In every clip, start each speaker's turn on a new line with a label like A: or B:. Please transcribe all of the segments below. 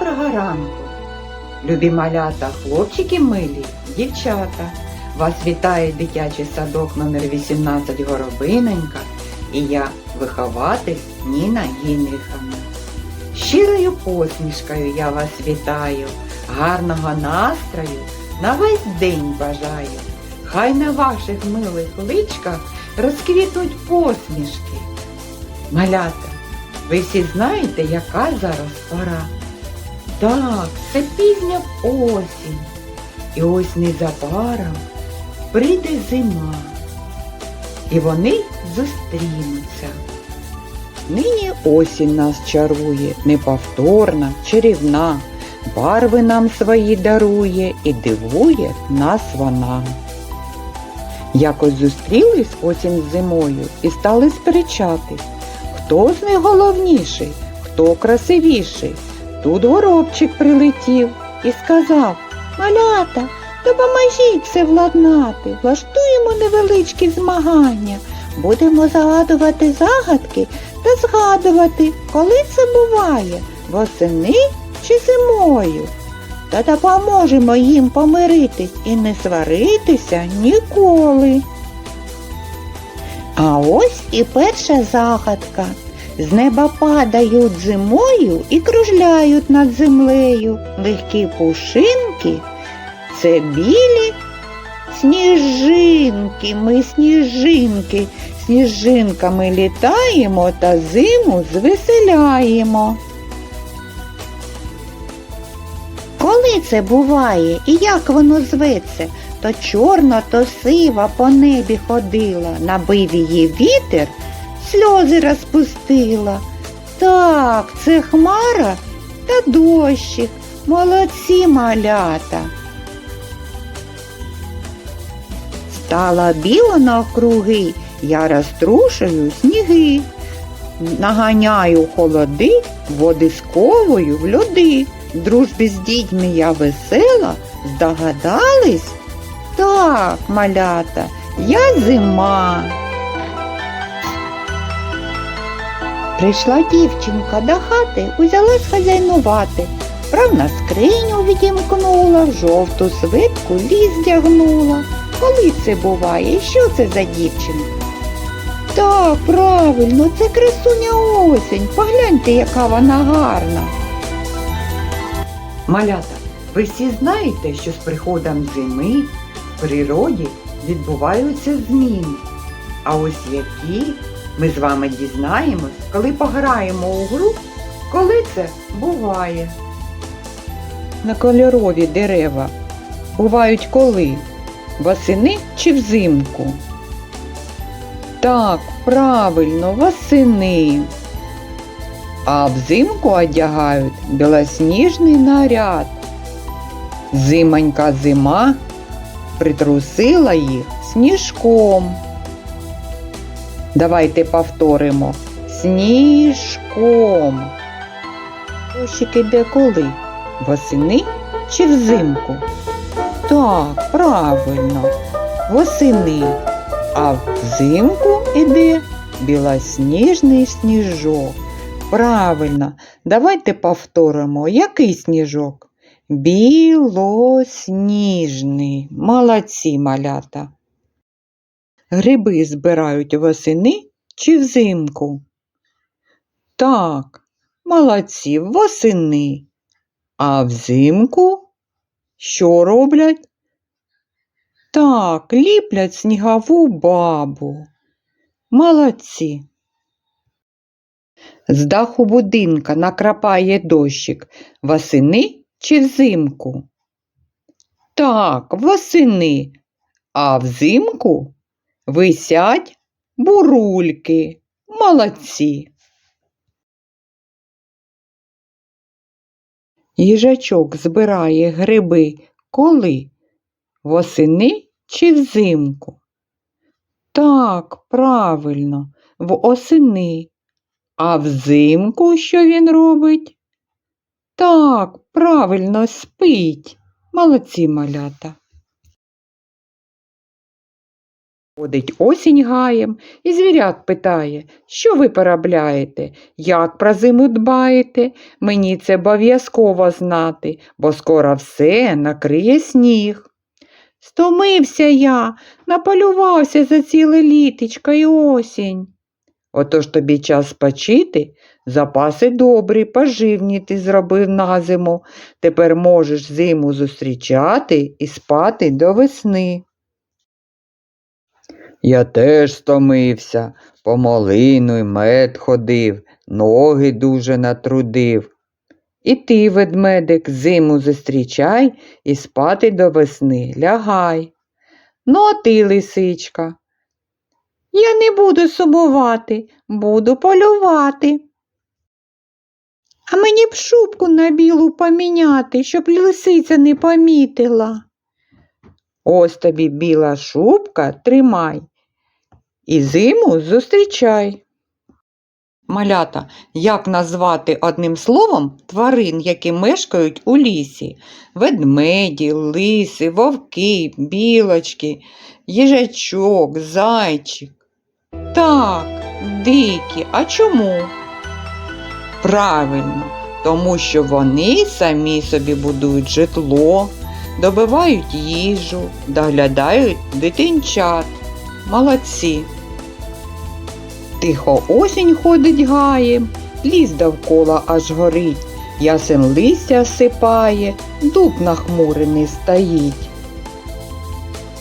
A: Доброго ранку! Любі малята, хлопчики милі, дівчата. Вас вітає дитячий садок номер 18 Горобиненька і я, вихователь Ніна Гінриховна. Щирою посмішкою я вас вітаю, гарного настрою на весь день бажаю. Хай на ваших милих личках розквітнуть посмішки. Малята, ви всі знаєте, яка зараз пора? Так, це пізня осінь. І ось незабаром прийде зима. І вони зустрінуться. Нині осінь нас чарує, неповторна, чарівна, барви нам свої дарує і дивує нас вона. Якось зустрілись осінь з зимою і стали сперечатись, хто з них головніший, хто красивіший. Тут горобчик прилетів і сказав Малята, допоможіть все владнати, влаштуємо невеличкі змагання, будемо загадувати загадки та згадувати, коли це буває, восени чи зимою. Та допоможемо їм помиритись і не сваритися ніколи. А ось і перша загадка. З неба падають зимою і кружляють над землею легкі пушинки. Це білі сніжинки, ми сніжинки, сніжинками літаємо та зиму звеселяємо. Коли це буває і як воно зветься, то чорна, то сива по небі ходила, набив її вітер, сльози розпустила. Так, це хмара та дощик, молодці малята. Стала біла навкруги, я розтрушую сніги, наганяю холоди, води сковую в льоди. В дружбі з дітьми я весела, здогадались? Так, малята, я зима. Прийшла дівчинка до хати, узялась хазяйнувати. Прав на скриню відімкнула, в жовту свитку ліс дягнула. Коли це буває? Що це за дівчинка? Так, правильно, це красуня осінь. Погляньте, яка вона гарна. Малята, ви всі знаєте, що з приходом зими в природі відбуваються зміни. А ось які ми з вами дізнаємось, коли пограємо у гру, коли це буває. На кольорові дерева бувають коли? Восени чи взимку? Так, правильно, восени. А взимку одягають білосніжний наряд. Зимонька зима притрусила їх сніжком. Давайте повторимо. Сніжком. Дощик іде коли? Восени чи взимку? Так, правильно, восени. А взимку іде білосніжний сніжок. Правильно, давайте повторимо, який сніжок? Білосніжний. Молодці малята. Гриби збирають восени чи взимку? Так, молодці, восени. А взимку що роблять? Так, ліплять снігову бабу. Молодці. З даху будинка накрапає дощик восени чи взимку? Так, восени, а взимку висять бурульки. Молодці. Їжачок збирає гриби коли? Восени чи взимку? Так, правильно, в осени. А взимку що він робить? Так, правильно спить. Молодці малята. Ходить осінь гаєм і звірят питає, що ви поробляєте, як про зиму дбаєте? Мені це обов'язково знати, бо скоро все накриє сніг. Стомився я, наполювався за ціле літечко й осінь. Отож тобі час спочити, запаси добрі, поживні ти зробив на зиму. Тепер можеш зиму зустрічати і спати до весни. Я теж стомився, по малину й мед ходив, ноги дуже натрудив. І ти, ведмедик, зиму зустрічай і спати до весни лягай. Ну, а ти, лисичка. Я не буду сумувати, буду полювати. А мені б шубку на білу поміняти, щоб лисиця не помітила. Ось тобі біла шубка, тримай. І зиму зустрічай. Малята, як назвати одним словом тварин, які мешкають у лісі? Ведмеді, лиси, вовки, білочки, їжачок, зайчик. Так, дикі. А чому? Правильно, тому що вони самі собі будують житло, добивають їжу, доглядають дитинчат. Молодці. Тихо осінь ходить гаєм, ліс довкола аж горить, ясен листя сипає, дуб нахмурений стоїть.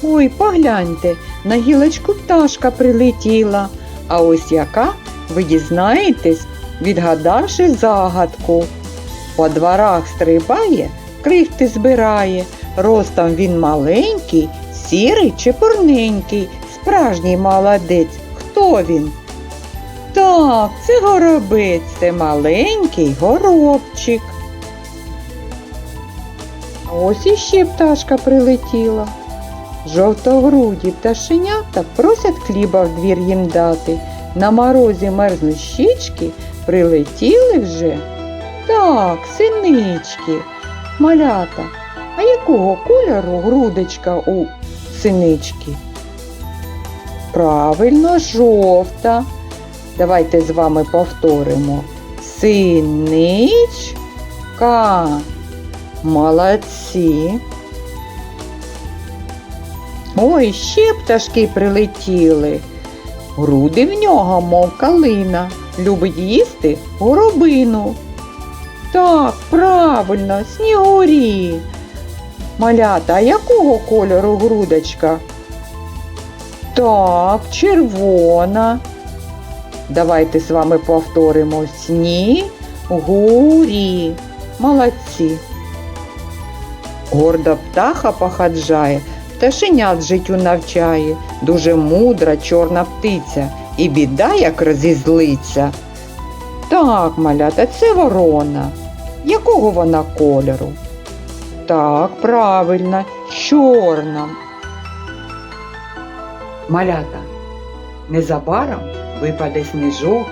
A: Ой, погляньте, на гілочку пташка прилетіла, а ось яка ви дізнаєтесь, відгадавши загадку. По дворах стрибає, крихти збирає, ростом він маленький, сірий чи порненький, справжній молодець. Хто він? Так, це горобець, це маленький горобчик. Ось іще пташка прилетіла. Жовтогруді пташенята просять хліба в двір їм дати. На морозі мерзнуть щічки, прилетіли вже. Так, синички, малята. А якого кольору грудочка у синички? Правильно, жовта. Давайте з вами повторимо. Синичка. Молодці. Ой, ще пташки прилетіли. Груди в нього, мов калина, любить їсти горобину. Так, правильно, снігурі. Малята, а якого кольору грудочка? Так, червона. Давайте з вами повторимо снігурі. Молодці. Горда птаха походжає, пташенят життю навчає, дуже мудра чорна птиця, і біда як розізлиться. Так, малята, це ворона. Якого вона кольору? Так, правильно, чорна. Малята, незабаром випаде сніжок,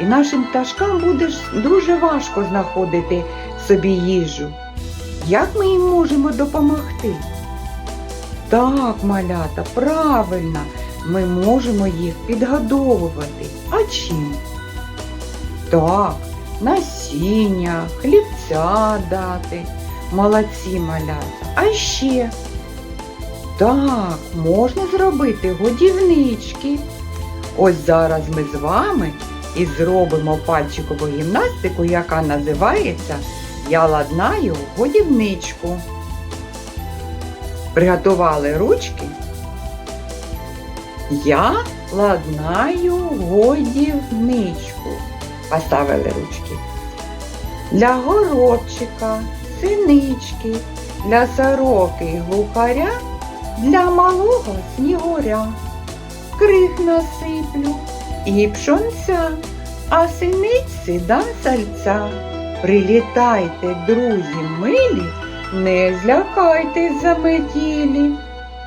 A: і нашим пташкам буде дуже важко знаходити собі їжу. Як ми їм можемо допомогти? Так, малята, правильно, ми можемо їх підгодовувати. А чим? Так, насіння, хлібця дати. Молодці малята. А ще? Так, можна зробити годівнички. Ось зараз ми з вами і зробимо пальчикову гімнастику, яка називається Я ладнаю годівничку. Приготували ручки. Я ладнаю годівничку. Поставили ручки. Для горобчика, синички, для сороки й глухаря, для малого снігуря. Крих насиплю і пшонця, а синиці дам сальця. Прилітайте, друзі милі, не злякайтесь заметілі.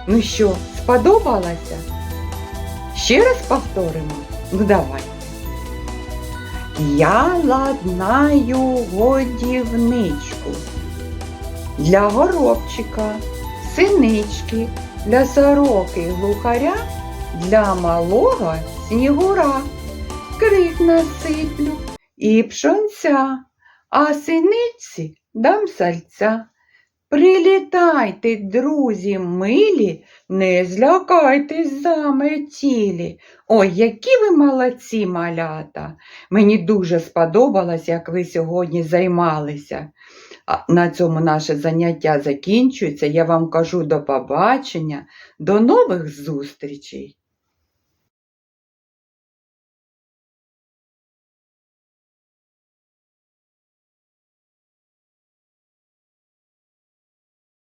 A: Ну що, сподобалося? Ще раз повторимо? Ну давай. Я ладнаю годівничку для горобчика, синички, для сороки глухаря, для малого снігура. Крик насиплю і пшонця, а синиці дам сальця. Прилітайте, друзі милі, не злякайтесь заметілі. Ой, які ви молодці, малята! Мені дуже сподобалось, як ви сьогодні займалися. На цьому наше заняття закінчується. Я вам кажу до побачення, до нових зустрічей.